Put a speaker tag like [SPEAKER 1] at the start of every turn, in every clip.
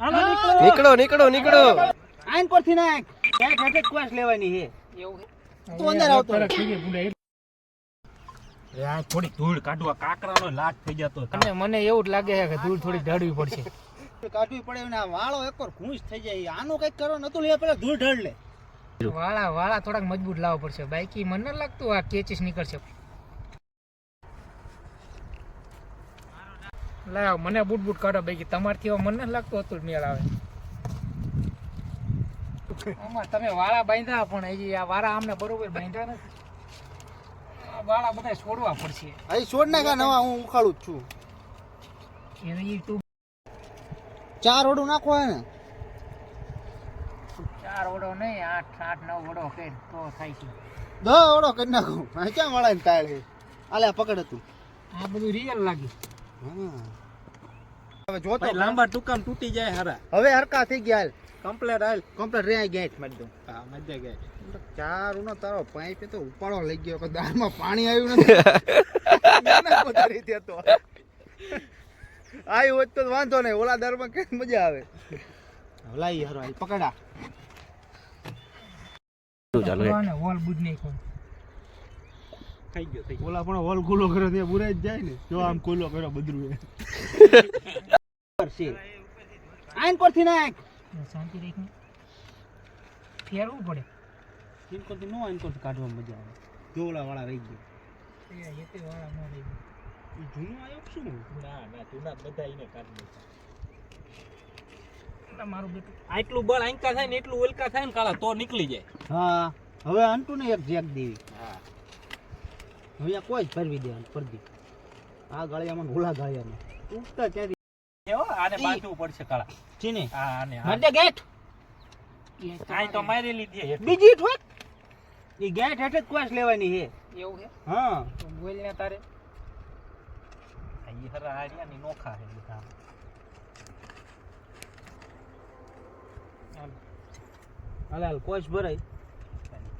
[SPEAKER 1] નીકળો.
[SPEAKER 2] નીકળો નીકળો
[SPEAKER 3] આઈન પરથી નાખ. ક્યાંક હેઠે ક્વાસ લેવાની છે. તું અંદર આવતો.
[SPEAKER 1] યાર થોડી ધૂળ કાઢવા કાકરાનો લાટ થઈ જતો
[SPEAKER 4] અને મને એવું જ લાગે છે કે ધૂળ થોડી ઢળવી પડશે.
[SPEAKER 3] કાઢવી પડે ને આ વાળો એકવાર ઘૂંસ થઈ જાય. આનું કંઈક કરો નતું લે પેલા ધૂળ ઢળ લે.
[SPEAKER 4] વાળા વાળા થોડાક મજબૂત લાવવા પડશે. બાકી મને ન લાગતું આ કેચીસ નીકળશે. લાવ મને બૂટ બૂટ કાઢો બાકી તમારથી મને ન લાગતું હતું મેળ આવે. આમાં તમે વાળા બાંધ્યા પણ હજી આ વાળા આમને બરોબર બાંધ્યા નથી. આ વાળા બધા છોડવા પડશે.
[SPEAKER 3] અહીં છોડ નાખા નવા હું ઉખાડું છું.
[SPEAKER 4] એને ઈ તું
[SPEAKER 3] ચાર ઓડું નાખો હે ને.
[SPEAKER 4] ચાર ઓડો નહીં આઠ આઠ નવ ઓડો કે તો થાય છે.
[SPEAKER 3] દસ ઓડો કરી નાખો. ક્યાં વાળા ને છે આલે પકડ હતું
[SPEAKER 4] આ બધું રિયલ લાગ્યું.
[SPEAKER 3] હવે જો
[SPEAKER 1] તો લાંબા ટૂંકામ તૂટી જાય હારા.
[SPEAKER 3] હવે હરકા થઈ ગયા હાલ.
[SPEAKER 1] કમ્પ્લેટ હાલ.
[SPEAKER 3] કમ્પ્લેટ રે ગેટ મારી દઉં
[SPEAKER 1] હા મજા ગેટ
[SPEAKER 3] ચાર ઉનો તારો પાઇપ તો ઉપાડો લઈ ગયો કે દાળમાં પાણી આવ્યું નથી. આવી પથારી તો. આવ્યું હોત તો વાંધો નહીં ઓલા દાળમાં કઈ મજા આવે? લાઈ હારો હાલ પકડા
[SPEAKER 2] ચાલો?
[SPEAKER 4] ઓલ બુજ નહીં કોઈ
[SPEAKER 1] થઈ ગયો થઈ
[SPEAKER 3] ઓલા પણ હોલ ખુલ્લો કર્યો ત્યાં બુરાઈ જ જાય ને. જો આમ ખુલ્લો કર્યો બધરું છે. આઈન પરથી નાખ.
[SPEAKER 4] શાંતિ રાખીને. ફેરવું પડે.
[SPEAKER 3] આઈન પરથી નો આઈન પરથી કાઢવા મજા આવે. જો ઓલા વાળા રહી ગયો.
[SPEAKER 4] એ તે વાળા ન રહી
[SPEAKER 3] ઈ જૂનું આયો શું
[SPEAKER 1] ના ના તું બધા એને કાઢી
[SPEAKER 4] એટલે મારું બેટું.
[SPEAKER 1] આટલું બળ આંકા થાય ને એટલું ઓલકા થાય ને કાળા તો નીકળી જાય.
[SPEAKER 3] હા હવે અંટુ ને એક જેક દેવી. હવે કોઈ ફરવી ભરવી દેવાનું પરદી આ ગાળિયામાં ઓલા ગાળિયામાં. ઉગતા ક્યાંથી?
[SPEAKER 1] એવો આને બાંધવું પડશે કાળા.
[SPEAKER 3] ચીને.
[SPEAKER 1] હા આને હા.
[SPEAKER 3] માટે ગેટ.
[SPEAKER 1] કાઈ તો મારી લીધી હે
[SPEAKER 3] બીજી ઠોક. ઈ ગેટ હેઠે કોસ લેવાની હે
[SPEAKER 4] એવું છે?
[SPEAKER 3] હા.
[SPEAKER 4] તો બોલ ને તારે.
[SPEAKER 1] ઈ હરા હારિયા ની નોખા હે. બધા
[SPEAKER 3] હાલ હાલ કોસ ભરાય.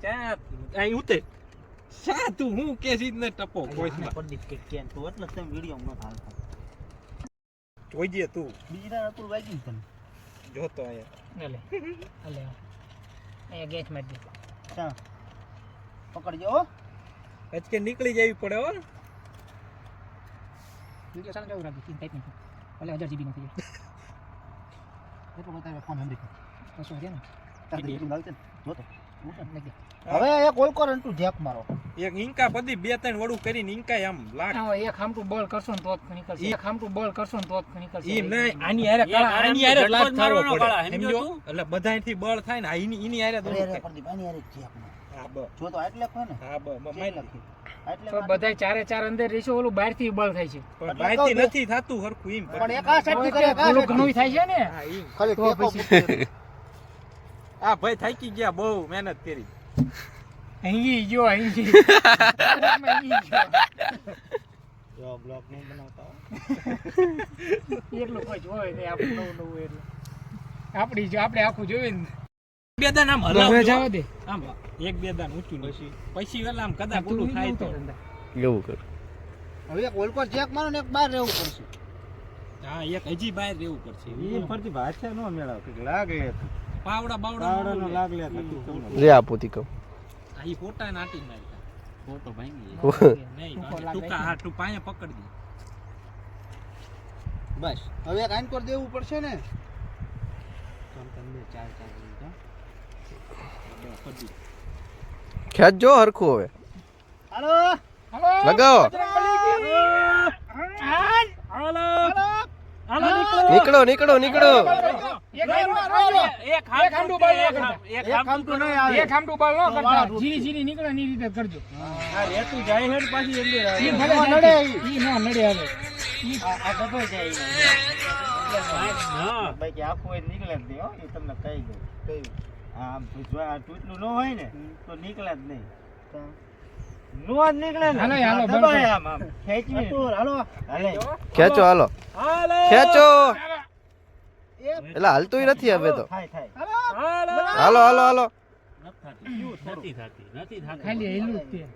[SPEAKER 1] ચા અહીં ઉતર. શા તું હું કે સીધ ને ટપો કોઈ
[SPEAKER 3] પરદી કે કેન તો એટલે તમે વિડિયો માં હાલતા
[SPEAKER 1] જોઈજે તું.
[SPEAKER 3] બીજી રાત વાગી તને?
[SPEAKER 1] જોતો અહીંયા.
[SPEAKER 4] લે લે અહીંયા ગેસ મારી દે.
[SPEAKER 3] ચા પકડજો હો.
[SPEAKER 1] અચકે નીકળી જવી પડે હો.
[SPEAKER 4] વિડિયો સારું જવું રાખી ટાઈપ નહીં ભલે હજાર જીબી નથી
[SPEAKER 3] એટલું બતાવે ફોન હંભરી
[SPEAKER 4] કશો છે ને?
[SPEAKER 3] તારે એટલું લાગશે જોતો હવે એક ઓલ કર અંટુ જેક મારો.
[SPEAKER 1] એક ઇન્કા બધી બે ત્રણ વડું કરીને ઇન્કા એમ લાગ
[SPEAKER 4] હા, એક હામટું બળ કરશો ને તો જ નીકળશે. એક હામટું બળ કરશો ને તો જ નીકળશે.
[SPEAKER 1] ઈ નહીં. આની હારે કાળા આની હારે લાગ થારો પડે. સમજો એટલે બધાયથી બળ થાય ને આની ઈની ઈની હારે દોડું
[SPEAKER 3] અરે
[SPEAKER 1] થાય.
[SPEAKER 3] પરદી પાણી અરે જેક મારો. જો તો આટલે ખો ને?
[SPEAKER 1] હા બ બ
[SPEAKER 3] લખી
[SPEAKER 4] તો બધાય ચારે ચાર અંદર રહેશે ઓલું બહારથી બળ થાય છે.
[SPEAKER 1] બહારથી નથી થાતું હરખું એમ
[SPEAKER 3] પણ એક આ સાઈડ કરે આ
[SPEAKER 4] થાય છે ને?
[SPEAKER 3] ખાલી
[SPEAKER 4] તો પછી.
[SPEAKER 1] આ ભાઈ થાકી ગયા બહુ મહેનત કરી.
[SPEAKER 4] અહીં જો અહીં
[SPEAKER 3] જો બ્લોક નહીં બનાવતા.
[SPEAKER 4] એટલું કોઈ જોવે નહીં આપણું નવું નવું એટલે. આપણી જો આપણે આખું જોયું ને.
[SPEAKER 1] બે દાન આમ હલાવ
[SPEAKER 4] જવા દે.
[SPEAKER 1] આમ એક બે દાન ઊંચું પછી. પછી વેલા આમ કદાચ પૂરું થાય તો.
[SPEAKER 2] એવું કર.
[SPEAKER 3] હવે એક ઓલ પર જેક મારો ને એક બહાર રહેવું પડશે.
[SPEAKER 1] હા એક હજી બહાર રહેવું પડશે.
[SPEAKER 3] ફરતી ભાષા નો મેળાવ. કે લાગ.
[SPEAKER 1] પાવડા બાવડા નો
[SPEAKER 3] લાગ લે
[SPEAKER 2] રે આપું તી કહું.
[SPEAKER 1] આ ફોટા નાટી નાખ્યા. ફોટો ભાંગી નહીં ટૂંકા હા ટૂ પાયા પકડી દે.
[SPEAKER 3] બસ. હવે એક આઈન પર દેવું પડશે ને? બે ચાર ચાર મિનિટ
[SPEAKER 1] ખેંચ
[SPEAKER 2] જો હરખું હવે.
[SPEAKER 3] હાલો?
[SPEAKER 4] હાલો?
[SPEAKER 2] લગાવો.
[SPEAKER 1] હાલો?
[SPEAKER 2] નીકળો. નીકળો નીકળો.
[SPEAKER 4] એક હામટું રોજો.
[SPEAKER 1] એક
[SPEAKER 4] એક હામટું બળ ન કરતા.
[SPEAKER 1] એક
[SPEAKER 3] એક નહીં આવે.
[SPEAKER 4] એક હામટું બળ ન કરતા. જીની જીની નીકળે એની રીતે કરજો.
[SPEAKER 1] આ રેતું જાય હેડ પાછી અંદર
[SPEAKER 4] ઈ ભલે નડે
[SPEAKER 3] નડે.
[SPEAKER 4] ઈ નો નડે હવે ઈ
[SPEAKER 3] આ દબાઈ જાય
[SPEAKER 1] હા.
[SPEAKER 3] બાકી આખું એ નીકળે જ નહીં હો એ તમને કહી દઉં. કહ્યું આમ જો આ તૂટલું ન હોય ને તો નીકળે જ નહીં. નો જ નીકળે ને
[SPEAKER 4] હાલો, હાલો,
[SPEAKER 3] દબાય આમ આમ. ખેંચી હાલો હાલે.
[SPEAKER 2] ખેંચો હાલો.
[SPEAKER 1] હાલો.
[SPEAKER 2] ખેંચો. એટલે હાલતું નથી હવે તો.
[SPEAKER 1] હાલો
[SPEAKER 2] હાલો હાલો હાલો.
[SPEAKER 1] નથી થતી નથી થતી.
[SPEAKER 4] ખાલી હેલું જ તે.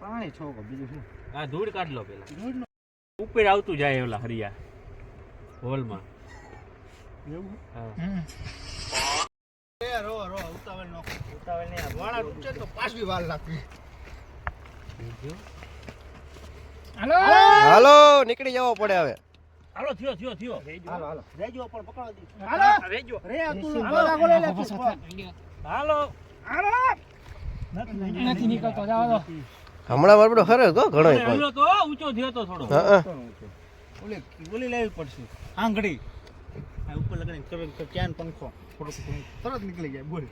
[SPEAKER 3] પાણી છોકો બીજું શું?
[SPEAKER 1] આ ધૂળ કાઢ લો પેલા. ઉપર આવતું જાય ઓલા હરિયા હોલમાં.
[SPEAKER 4] હમ.
[SPEAKER 3] ઉતાવળ નહીં વાળા તૂટે તો પાછવી વાર લાગતી
[SPEAKER 4] હાલો.
[SPEAKER 2] હાલો નીકળી જવો પડે હવે.
[SPEAKER 1] હાલો થયો થયો થયો.
[SPEAKER 3] હાલો હાલો. રેજો પણ પકડવા
[SPEAKER 1] હાલો. રેજો.
[SPEAKER 3] રે તું બોલા લે તું
[SPEAKER 1] હાલો.
[SPEAKER 4] નથી નીકળતો જાવ દો
[SPEAKER 2] હમણાં બરબડો ખરે તો ઘણો
[SPEAKER 1] તો ઊંચો થયો તો થોડો.
[SPEAKER 2] હા હા.
[SPEAKER 3] ઓલે ઓલી લેવી પડશે. આંગળી. આ ઉપર લગાડી તરત ક્યાન પંખો? થોડુંક તરત નીકળી જાય બોલ.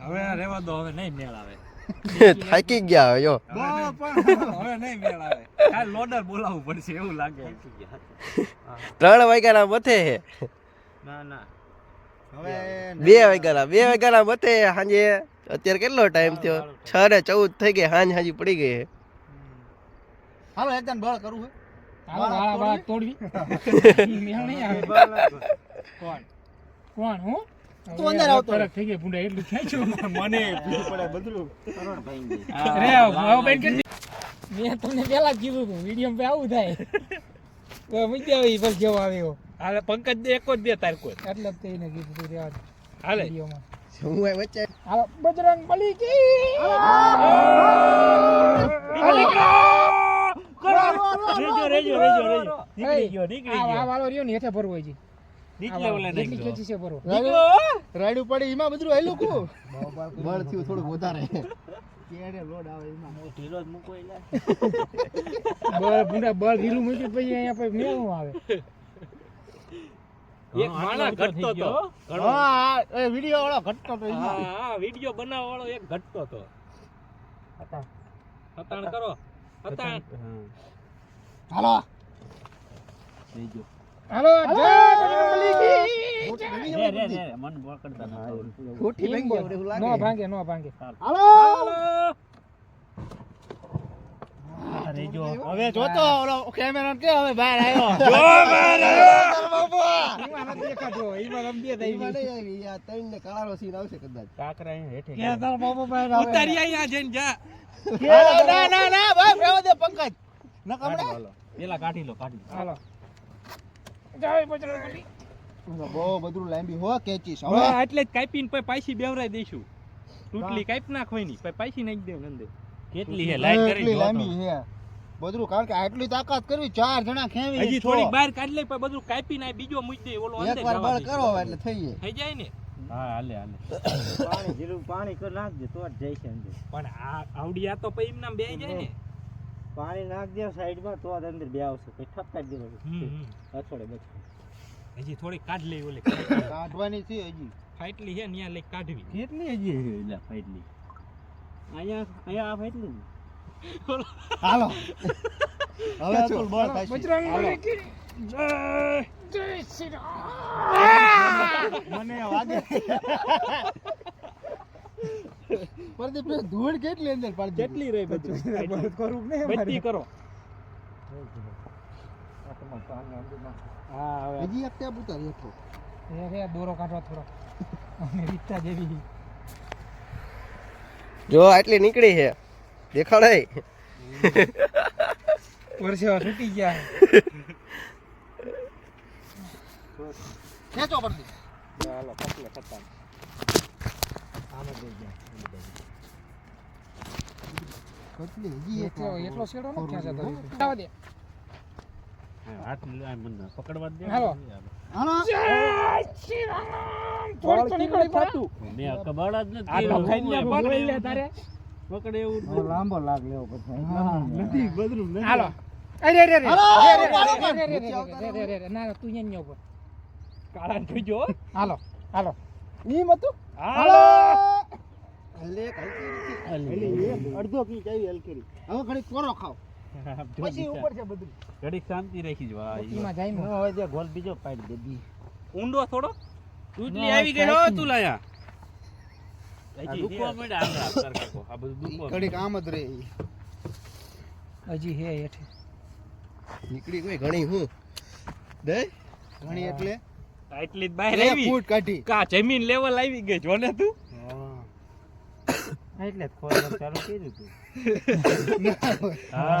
[SPEAKER 1] હવે રેવા દો હવે નહીં મેળ આવે.
[SPEAKER 2] થાકી ગયા હવે જો
[SPEAKER 1] હવે નહીં મેળ આવે કાલ લોડર બોલાવવું પડશે એવું લાગે.
[SPEAKER 2] ત્રણ વાગ્યાના મથે હે.
[SPEAKER 3] ના ના.
[SPEAKER 2] બે વાગ્યાના બે વાગ્યાના મથે સાંજે અત્યારે કેટલો ટાઈમ થયો? છ ને ચૌદ થઈ ગઈ હાંજ હાજી પડી ગઈ હે.
[SPEAKER 3] હાલો એકદમ બળ કરવું હે.
[SPEAKER 4] હાલો વાળા વાળા તોડવી. મેળ નહીં આવે. કોણ? કોણ હું?
[SPEAKER 3] તું અંદર આવતો
[SPEAKER 4] ફરક થઈ ગઈ ભૂંડા એટલું ખેંચ્યું
[SPEAKER 3] મને પડે બદલું કરોડ ભાઈ
[SPEAKER 4] રે ભાવ બેન કરી મેં તમને પેલા જ કીધું હતું વીડિયો પે આવું થાય. તો મૂકી આવી પર જેવો આવ્યો.
[SPEAKER 1] હાલે પંકજ દે એક જ દે તાર કોઈ.
[SPEAKER 4] એટલે તે એને કીધું તું રેવા
[SPEAKER 1] હાલે.
[SPEAKER 4] વિડીયોમાં.
[SPEAKER 2] શું હોય વચ્ચે?
[SPEAKER 4] હાલો બજરંગ બલી કી
[SPEAKER 1] રેજો રેજો રેજો રેજો. નીકળી ગયો નીકળી
[SPEAKER 4] આ
[SPEAKER 1] ગયો.
[SPEAKER 4] વાળો રહ્યો ને હેઠે ભરવો હજી
[SPEAKER 1] નીકળે ઓલે
[SPEAKER 4] જેટલી
[SPEAKER 1] નાખજો.
[SPEAKER 4] છે ભરવો
[SPEAKER 3] રાડ્યું પડે એમાં બધું હેલું કુ?
[SPEAKER 2] બળ થયું થોડુંક વધારે.
[SPEAKER 3] કેડે લોડ આવે એમાં. ઢીલો જ મૂકો એટલે
[SPEAKER 4] બળ ભૂંડા બળ ઢીલું મૂક્યું પછી અહીંયા પછી મેળું આવે?
[SPEAKER 1] એક માણસ ઘટતો તો.
[SPEAKER 3] હા એ વિડિયો વાળો ઘટતો તો
[SPEAKER 1] હા હા વિડિયો બનાવવા વાળો એક ઘટતો તો. હતાણ કરો. હતાણ.
[SPEAKER 3] હાલો.
[SPEAKER 4] હાલો જય
[SPEAKER 1] રે રે રે મન પકડતા ના
[SPEAKER 2] ખોટી
[SPEAKER 4] એમ બોલ. નો ભાંગે નો ભાંગે.
[SPEAKER 3] હાલો. હવે જોતો ઓલો કેમેરા કે હવે બહાર આવ્યો.
[SPEAKER 4] એમાં નથી દેખાતો એમાં રમતી હતા એવી.
[SPEAKER 1] કાકરા અહીં હેઠે
[SPEAKER 4] ક્યાં તારા બાપા બહાર આવે?
[SPEAKER 1] ઉતારી અહીંયા જઈને જા.
[SPEAKER 3] ના ના ના ભાઈ રહેવા દે પંકજ. ન. કમડે
[SPEAKER 1] પેલા કાઢી લો કાઢી લો.
[SPEAKER 4] હાલો. જાય બજરંગ બલી
[SPEAKER 3] બહુ બધું લાંબી હો કેચીસ
[SPEAKER 1] હવે એટલે જ કાપીને પછી પાછી બેવરાઈ દઈશું. ટૂટલી કાપ નાખ હોયની પછી પાછી નાખી દેવું અંદર. કેટલી હે લાઈટ કરી જો
[SPEAKER 3] લાંબી હે બધું કારણ કે આટલી તાકાત કરવી ચાર જણા ખેવી
[SPEAKER 1] હજી થોડીક બહાર કાઢી લે પછી બધું કાપીને આ બીજો મૂકી દે ઓલો અંદર
[SPEAKER 2] એકવાર બળ કરો એટલે થઈ જાય.
[SPEAKER 1] થઈ જાય ને? હા હાલે હાલે.
[SPEAKER 3] પાણી જીરું પાણી કર નાખજે તો જ જાય છે અંદર.
[SPEAKER 1] પણ આ આવડી આ તો પછી બેહી જાય ને?
[SPEAKER 3] પાણી નાખ દે સાઈડમાં તો અંદર બે આવશે. પછી ઠપકાઈ દેવાનું.
[SPEAKER 1] હમ, હમ. હજી થોડીક કાઢ લઈ ઓલે
[SPEAKER 3] કાઢવાની છે હજી.
[SPEAKER 1] ફાઈટલી છે ન્યા લઈ કાઢવી.
[SPEAKER 3] કેટલી હજી એટલે ફાઈટલી અહીંયા અહીંયા આ ફાઈટલી હાલો. હવે અતુલ બળ થાય
[SPEAKER 4] બજરંગ જય જય શ્રી રામ
[SPEAKER 3] મને વાગે. પ્રદીપ ધૂળ કેટલી અંદર પણ
[SPEAKER 1] કેટલી રહી બધું?
[SPEAKER 4] કરવું ને
[SPEAKER 1] કરો.
[SPEAKER 3] હા હવે. હજી એક ટેપ ઉતારી એક
[SPEAKER 4] એ રે દોરો કાઢવા થોડો. અમે રીતા જેવી.
[SPEAKER 2] જો આટલી નીકળી છે. દેખાડાય.
[SPEAKER 4] પરસેવા તૂટી ગયા.
[SPEAKER 3] ખેંચો પડતી.
[SPEAKER 1] ચાલો પકલે ખતમ
[SPEAKER 3] કેટલી હજી
[SPEAKER 4] એટલો એટલો શેડો ન ખેંચાતો દે.
[SPEAKER 1] હાથ મને પકડવા દે.
[SPEAKER 4] હાલો.
[SPEAKER 3] હાલો.
[SPEAKER 4] જય થોડી તો નીકળી પડે
[SPEAKER 1] મેં જ નથી
[SPEAKER 4] આ તો પકડી લે તારે.
[SPEAKER 1] પકડે એવું
[SPEAKER 3] લાંબો લાગ લેવો પછી. નથી બદલું
[SPEAKER 4] હાલો. અરે રે રે
[SPEAKER 3] હાલો,
[SPEAKER 4] રે રે રે રે રે
[SPEAKER 3] નીચે
[SPEAKER 4] રે
[SPEAKER 3] આવતા
[SPEAKER 4] રે રે રે ના તું અહીંયા ઉપર
[SPEAKER 1] કાળા જોજો
[SPEAKER 4] હાલો હાલો.
[SPEAKER 3] ઈ મતું
[SPEAKER 1] હાલો.
[SPEAKER 3] અડધો કી ચાવી હલકેરી હવે ઘડી કોરો ખાવ. પછી ઉપર છે બધું.
[SPEAKER 1] ઘડીક શાંતિ રાખી જો
[SPEAKER 4] એમાં જાય ને
[SPEAKER 3] હવે જે ગોલ બીજો પાડી દે
[SPEAKER 1] ઊંડો થોડો? ઉજલી આવી ગઈ હો તું લાયા.
[SPEAKER 3] હજી
[SPEAKER 1] દુખવા
[SPEAKER 3] હે.
[SPEAKER 1] માંડ્યા કાકો. આ બધું દુખવા
[SPEAKER 3] ઘડીક આમ જ રે.
[SPEAKER 4] હજી હે હેઠે.
[SPEAKER 2] નીકળી કોઈ ઘણી હું. દે
[SPEAKER 3] ઘણી એટલે.
[SPEAKER 1] માંડ્યા. જ બહાર આવી.
[SPEAKER 3] ફૂટ કાઢી.
[SPEAKER 1] કા જમીન લેવલ આવી ગઈ જો ને તું?
[SPEAKER 3] એટલે જ ચાલુ કર્યું હતું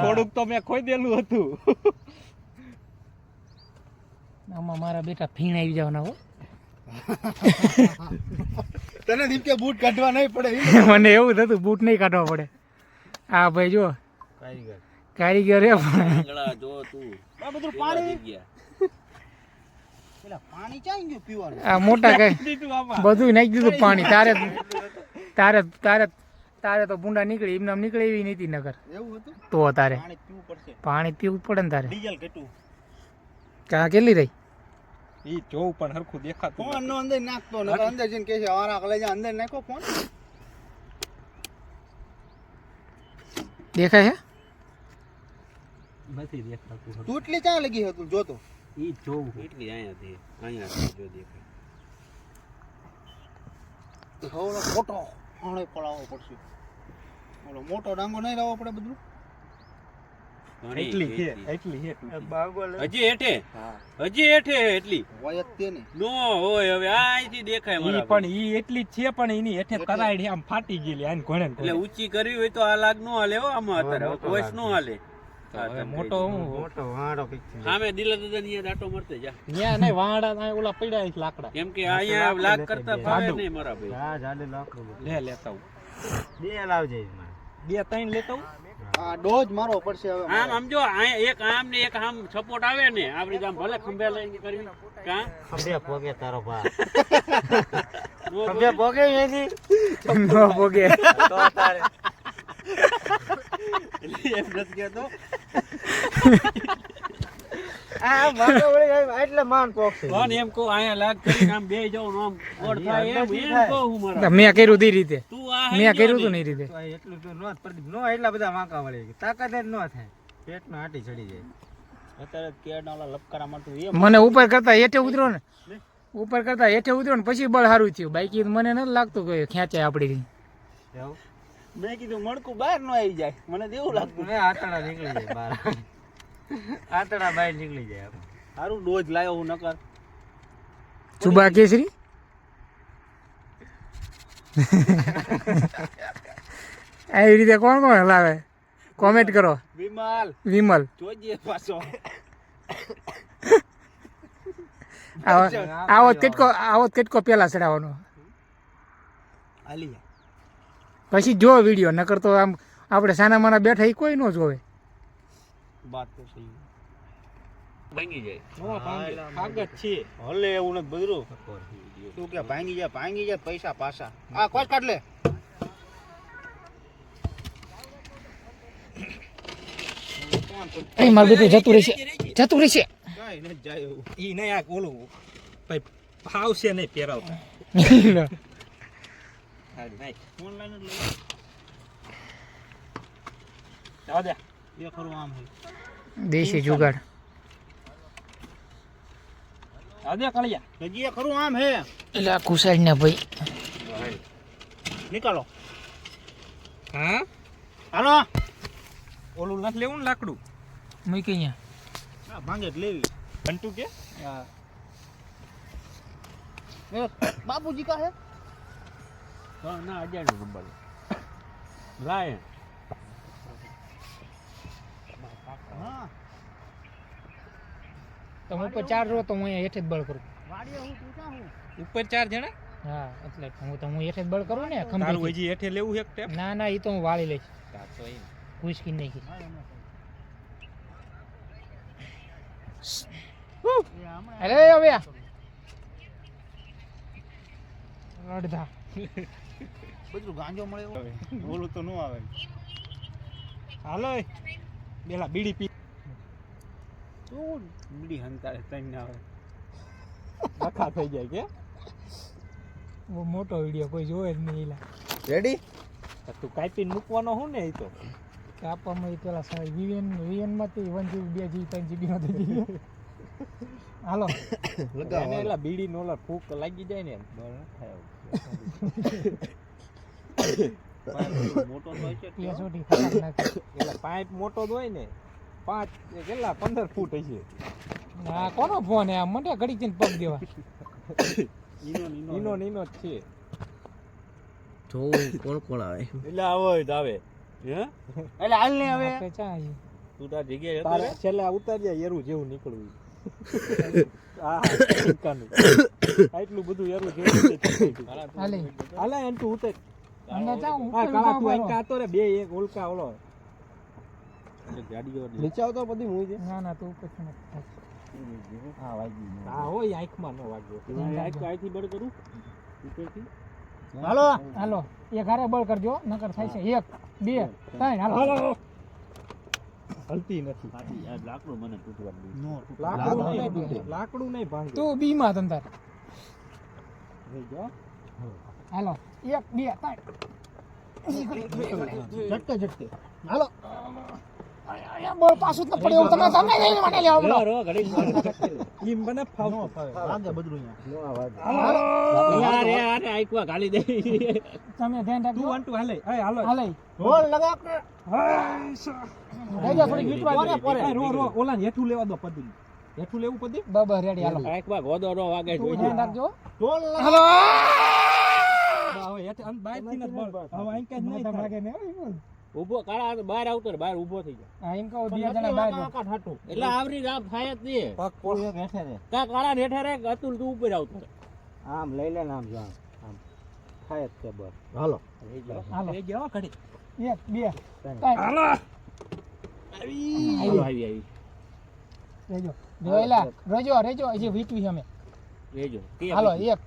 [SPEAKER 1] થોડુંક તો મેં ખોઈ દેલું હતું.
[SPEAKER 4] આમાં મારા બેટા ફીણ આવી જવાના હો.
[SPEAKER 3] તને દીપકે બૂટ કાઢવા નહીં પડે
[SPEAKER 4] મને એવું થતું બૂટ નહીં કાઢવા પડે. આ ભાઈ જો
[SPEAKER 3] કારીગર.
[SPEAKER 4] કારીગર હે પણ.
[SPEAKER 3] આ બધું પાણી? પેલા પાણી ચાઈ ગયું પીવાનું?
[SPEAKER 4] આ મોટા કઈ બધું નાખી દીધું પાણી. તારે તારે તારે તારે તો બુંડા નીકળી એમને નીકળે એવી નીતિ નગર.
[SPEAKER 3] એવું હતું?
[SPEAKER 4] તો તારે.
[SPEAKER 3] પાણી પીવું પડશે.
[SPEAKER 4] પાણી પીવું પડે ને તારે.
[SPEAKER 3] ડીઝલ કેટલું
[SPEAKER 4] ચા કેટલી રહી?
[SPEAKER 1] ઈ જોવું પણ હરખું દેખાતું
[SPEAKER 3] ફોન નો અંદર નાખતો ને અંદર જઈને કે છે આરા કલે જા અંદર નાખો ફોન.
[SPEAKER 4] દેખાય હે
[SPEAKER 1] નથી દેખાતું
[SPEAKER 3] તૂટલી ચા લગી હતું? જોતો
[SPEAKER 1] ઈ જોવું
[SPEAKER 5] એટલી અહીંયા અહીંયાથી જો દેખાય.
[SPEAKER 3] ઓલો મોટો આણે પડાવવો પડશે. ઓલો મોટો ડાંગો નહીં લાવવો પડે બધું?
[SPEAKER 1] એટલી છે
[SPEAKER 5] એટલી.
[SPEAKER 1] એટલી છે. તૂટી.
[SPEAKER 3] બાગોલ
[SPEAKER 5] હજી હેઠે? હજી હેઠે એટલી?
[SPEAKER 3] વયત તે ને.
[SPEAKER 5] નો હોય હવે આ દેખાય
[SPEAKER 1] ઈ પણ ઈ એટલી જ છે પણ એની હેઠે
[SPEAKER 3] એટલે-
[SPEAKER 1] આમ ફાટી ગયેલી આને ઘોડે
[SPEAKER 5] એટલે ઊંચી કરવી હોય તો આ લાગ નો હાલે હો આમાં અત્યારે. કોઈસ નો હાલે.
[SPEAKER 1] મોટો હું?
[SPEAKER 3] મોટો વાડો પિક્ચર
[SPEAKER 5] સામે દિલા દાદા ની દાટો મરતે જા.
[SPEAKER 1] ન્યા નહીં વાંડા ના ઓલા પડ્યા છે લાકડા.
[SPEAKER 5] કેમ કે અહીંયા લાગ કરતા ફાવે નહીં મારા ભાઈ.
[SPEAKER 3] હા જાડે લાકડું.
[SPEAKER 1] લે લેતા.
[SPEAKER 3] બે લાવજે
[SPEAKER 1] બે ત્રણ લેતો આવું.
[SPEAKER 3] ડોઝ મારવો પડશે હવે
[SPEAKER 5] આમ આમ જો એક આમ ને એક આમ સપોર્ટ આવે ને આપડી રીતે આમ ભલે ખંભે લઈને કરવી. કા?
[SPEAKER 3] ખંભે પોગે તારો ભા ખંભે પોગે એની?
[SPEAKER 4] નો ભોગે
[SPEAKER 3] તો તારે. એમ નથી કહેતો.
[SPEAKER 5] હું
[SPEAKER 4] મેં કર્યું તી રીતે. મેં કર્યું હતું ને એ રીતે.
[SPEAKER 3] એટલું તો નો પ્રદીપ નો એટલા બધા વાંકા વળે તાકાત જ નો થાય. પેટનો આટી ચડી જાય.
[SPEAKER 5] અત્યારે કેળના ઓલા લપકારા મળતું એ
[SPEAKER 4] મને ઉપર કરતા હેઠે ઉતરો ને. ઉપર કરતા હેઠે ઉતરો ને પછી બળ સારું થયું. બાકી મને નથી લાગતું કે ખેંચાય આપડી
[SPEAKER 5] મેં કીધું મણકું બહાર નો આવી જાય. મને એવું લાગતું.
[SPEAKER 3] મેં આતડા નીકળી જાય બહાર. આતડા બહાર નીકળી જાય.
[SPEAKER 5] સારું ડોઝ લાવ્યો હું નકર.
[SPEAKER 4] ચુબા કેસરી? આવી રીતે કોણ કોણ હલાવે? કોમેન્ટ કરો.
[SPEAKER 5] વિમલ.
[SPEAKER 4] વિમલ.
[SPEAKER 5] જોજે પાછો.
[SPEAKER 4] આવો આવો કેટકો આવો કેટકો પેલા ચડાવવાનો. પછી જો વીડિયો નકર તો આમ આપણે સાના માના બેઠા એ કોઈ ન જોવે.
[SPEAKER 5] વાત તો સહી. ભાંગી જાય.
[SPEAKER 1] હા. કાગળ છે.
[SPEAKER 3] હલે એવું નથી બધું. તું કે ભાંગી જાય ભાંગી જાય પૈસા પાછા. આ કોચ કાઢ લે.
[SPEAKER 4] એ મારું બેટું જતું રહેશે જતું રહેશે.
[SPEAKER 3] કાંઈ નથી જાય
[SPEAKER 1] ઈ નહીં આ ઓલું. ભાઈ ફાવશે નહીં પહેરાવતા.
[SPEAKER 3] ઓનલાઈન જ લઈ
[SPEAKER 1] દે.
[SPEAKER 3] એ ખરું આમ
[SPEAKER 4] દેશી જુગાડ.
[SPEAKER 1] જવા દે કાળિયા.
[SPEAKER 3] હજી ખરું આમ હે.
[SPEAKER 4] એટલે આ કુસાડ ને ભાઈ.
[SPEAKER 3] નીકાળો.
[SPEAKER 1] હા?
[SPEAKER 3] હાલો.
[SPEAKER 1] ઓલું નથી લેવું ને લાકડું?
[SPEAKER 4] મૂકી અહીંયા.
[SPEAKER 3] હા ભાંગે લેવી.
[SPEAKER 1] ઘંટુ કે?
[SPEAKER 3] એ બાપુજી કા હે?
[SPEAKER 5] હા, ના અજાણ્યો નંબર લાય
[SPEAKER 3] હા.
[SPEAKER 4] તો હું ઉપર ચાર રહો તો હું અહીંયા હેઠે જ બળ કરું.
[SPEAKER 3] વાડીએ હું તું ક્યાં હું.
[SPEAKER 1] ઉપર ચાર જણા?
[SPEAKER 4] હા એટલે હું તો હું હેઠે જ બળ કરું ને
[SPEAKER 1] તારું હજી હેઠે લેવું છે એક ટેપ
[SPEAKER 4] ના ના એ તો હું વાળી લઈશ.
[SPEAKER 1] તો એમ.
[SPEAKER 4] પૂછકી નાખી. અરે હવે. અડધા.
[SPEAKER 3] બધું ગાંજો મળે ઓલું તો ન આવે.
[SPEAKER 1] હાલો બેલા બીડી પી.
[SPEAKER 5] તું બીડી હંતાડે તઈ ના આવે
[SPEAKER 1] નખા થઈ જાય કે
[SPEAKER 4] બહુ મોટો વીડિયો કોઈ જોવે જ નહીં એલા
[SPEAKER 3] રેડી
[SPEAKER 1] તું કાપીને મૂકવાનો હું ને એ તો
[SPEAKER 4] કાપવામાં એ પેલા સારી વીએન વીએન વન જીબી બે જીબી ત્રણ જીબી નો થઈ ગયો હાલો
[SPEAKER 1] એલા બીડી નો ઓલા ફૂંક લાગી જાય ને એમ બળ થાય
[SPEAKER 5] મોટો છે
[SPEAKER 1] એટલે પાઇપ મોટો જ હોય ને પાંચ કેટલા? પંદર ફૂટ હશે.
[SPEAKER 4] આ કોનો ફોન હે? આ મને ઘડી જઈને પગ દેવા.
[SPEAKER 5] ઈનો નીનો
[SPEAKER 1] જ છે.
[SPEAKER 2] જોવું કોણ કોણ આવે?
[SPEAKER 5] એટલે આવો તો આવે. હે?
[SPEAKER 3] એટલે હાલ ને હવે.
[SPEAKER 5] તું તાર જગ્યાએ
[SPEAKER 1] તારે છેલ્લે ઉતારી જાય એરું જેવું નીકળવું. આ આટલું બધું એરું જેવું છે.
[SPEAKER 4] હાલે.
[SPEAKER 1] હાલે એમ તું ઉતર. હા બે એક ઓલકા ઓલો.
[SPEAKER 2] નીચે આવતો બધી મૂવી
[SPEAKER 4] ના ના તું ઉપર નથી
[SPEAKER 3] હા વાગી
[SPEAKER 1] હા હોય આંખમાં ન વાગ્યો
[SPEAKER 5] અહીંથી બળ કરું ઉપરથી.
[SPEAKER 3] હાલો
[SPEAKER 4] હાલો એક હારે બળ કરજો નકર થાય છે. એક બે ત્રણ હાલો.
[SPEAKER 1] હાલો. હલતી નથી.
[SPEAKER 5] લાકડું મને તૂટવા દે.
[SPEAKER 1] લાકડું નહીં તૂટે. લાકડું નહીં ભાંગે.
[SPEAKER 4] તું બી તંતર
[SPEAKER 1] થઈ ગયો?
[SPEAKER 4] હાલો એક બે ત્રણ.
[SPEAKER 3] ઝટકે ઝટકે.
[SPEAKER 4] હાલો. પાછું જ ન તમે નહીં માટે લેવા બોલો.
[SPEAKER 5] રો ઘડી
[SPEAKER 1] ઈમ બને ફાવ
[SPEAKER 3] વાગે બધું અહીંયા.
[SPEAKER 5] યાર યાર આઈકવા ગાલી દે.
[SPEAKER 4] તમે ધ્યાન
[SPEAKER 1] તું
[SPEAKER 4] રાખજો
[SPEAKER 1] વન હાલે. એ હાલો.
[SPEAKER 4] હાલે.
[SPEAKER 3] ઢોલ લગા કે
[SPEAKER 4] રેજો થોડી ગીટવા
[SPEAKER 3] પોરે, પોરે.
[SPEAKER 1] રો રો ઓલા હેઠું લેવા દો પદી હેઠું લેવું પદી?
[SPEAKER 4] બબર રેડી હાલો.
[SPEAKER 5] આઈકવા ગોદો નો વાગે
[SPEAKER 4] તું ધ્યાન રાખજો.
[SPEAKER 3] ઢોલ
[SPEAKER 4] હાલો.
[SPEAKER 1] હવે હેઠ અનથી નથી બળ હવે અહીં કઈ નહીં
[SPEAKER 4] ભાગે ને
[SPEAKER 5] ઊભો કાળા બહાર આવતો ને બહાર ઊભો થઈ જાય.
[SPEAKER 4] એમ કહો બે જણા બહાર
[SPEAKER 5] એટલે આવરી રામ થાય જ નહીં.
[SPEAKER 1] પગ પોળ
[SPEAKER 3] બેઠે રે
[SPEAKER 5] કા કાળા હેઠે રે અતુલ તું ઉપર આવતો
[SPEAKER 3] આમ લઈ લે ને આમ જા આમ. થાય જ છે બસ. હાલો.
[SPEAKER 4] હાલો.
[SPEAKER 1] એ ગયો ઘડી.
[SPEAKER 4] એક બે.
[SPEAKER 1] હાલો.
[SPEAKER 5] આવી. આવી આવી.
[SPEAKER 4] રેજો. જોયેલા. રેજો રેજો. હજી વીટવી અમે.
[SPEAKER 5] રેજો.
[SPEAKER 4] હાલો એક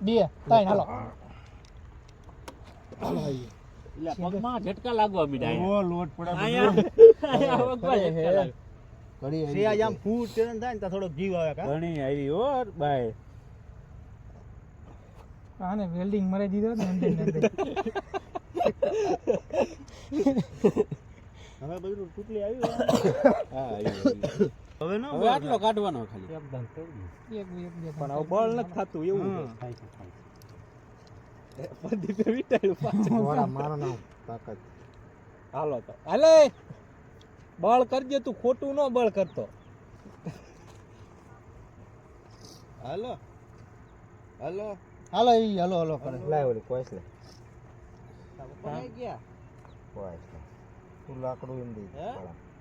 [SPEAKER 4] બે ત્રણ. હાલો.
[SPEAKER 5] એટલે પગમાં ઝટકા લાગવા મીડા
[SPEAKER 3] ઓ લોટ પડે
[SPEAKER 5] લાગે.
[SPEAKER 3] ઘડી આમ ફૂટ ચરણ થાય ને તો થોડો જીવ આવે કા?
[SPEAKER 5] ઘણી આવી ઓ બાય.
[SPEAKER 4] આને વેલ્ડિંગ મરે દીધો ને અંદર અંદર.
[SPEAKER 3] હવે બધું ટૂટલી આવી
[SPEAKER 5] હા આવી.
[SPEAKER 3] હવે નો
[SPEAKER 5] હવે આટલો કાઢવાનો ખાલી.
[SPEAKER 4] એક બે એક બે
[SPEAKER 1] પણ બળ નથી થતું એવું
[SPEAKER 3] થાય
[SPEAKER 1] પાછું.
[SPEAKER 3] મારો નામ તાકાત.
[SPEAKER 1] હાલો તો. હાલે! બળ કરજે તું ખોટું ન બળ કરતો.
[SPEAKER 2] હાલો. હાલો.
[SPEAKER 3] હાલો ઈ હાલો હાલો કરે. લાય ઓલી કોઈસ લે.
[SPEAKER 2] પકડાઈ ગયા?
[SPEAKER 3] કોઈસ લે. તું લાકડું એમ દે.
[SPEAKER 2] હે?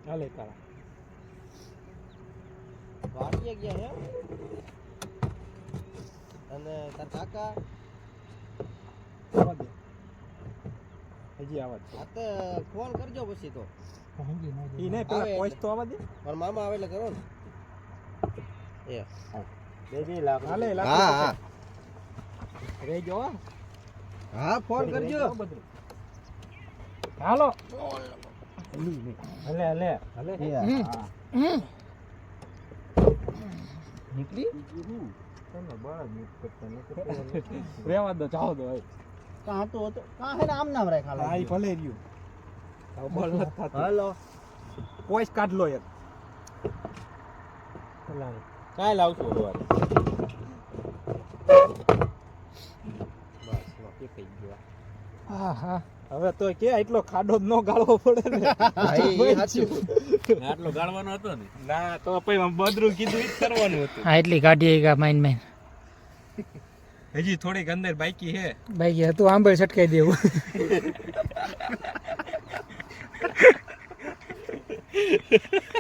[SPEAKER 1] હાલે કાળા
[SPEAKER 2] વાડીએ ગયા હે? અને તાર કાકા
[SPEAKER 1] આવવા દે હજી આવા
[SPEAKER 2] છે. તો ફોન કરજો પછી તો.
[SPEAKER 4] સમજી ન
[SPEAKER 1] ઈ. નહીં પેલા પોઈસ તો આવવા દે.
[SPEAKER 2] મારા મામા આવે એટલે કરો ને. એ.
[SPEAKER 3] દે લાકડું
[SPEAKER 1] હાલે
[SPEAKER 2] હા હા.
[SPEAKER 1] રેજો હા.
[SPEAKER 2] ફોન કરજો.
[SPEAKER 4] હાલો.
[SPEAKER 3] હલે હલે.
[SPEAKER 1] હાલે.
[SPEAKER 3] નીકળી? કરતા
[SPEAKER 1] દો જાઓ દો હવે.
[SPEAKER 3] કાં તો હતો. કાં હે ને આમ નામ રાખા
[SPEAKER 1] હા
[SPEAKER 3] આઈ
[SPEAKER 1] ભલે રહ્યું. બળ નથી થતું.
[SPEAKER 3] હાલો.
[SPEAKER 1] પોઈસ કાઢ લો એક.
[SPEAKER 5] કાલ આવશું સવારે
[SPEAKER 4] હા હા.
[SPEAKER 1] હવે તો કે એટલો ખાડો જ ન ગાળવો પડે ને.
[SPEAKER 5] આટલો ગાળવાનો હતો ને?
[SPEAKER 1] ના તો પછી બદરું કીધું કરવાનું હતું.
[SPEAKER 4] હા એટલી કાઢી ગા માઇન માઇન
[SPEAKER 1] હજી થોડીક અંદર બાકી હે
[SPEAKER 4] બાકી હતું આંબળ છટકાઈ દેવું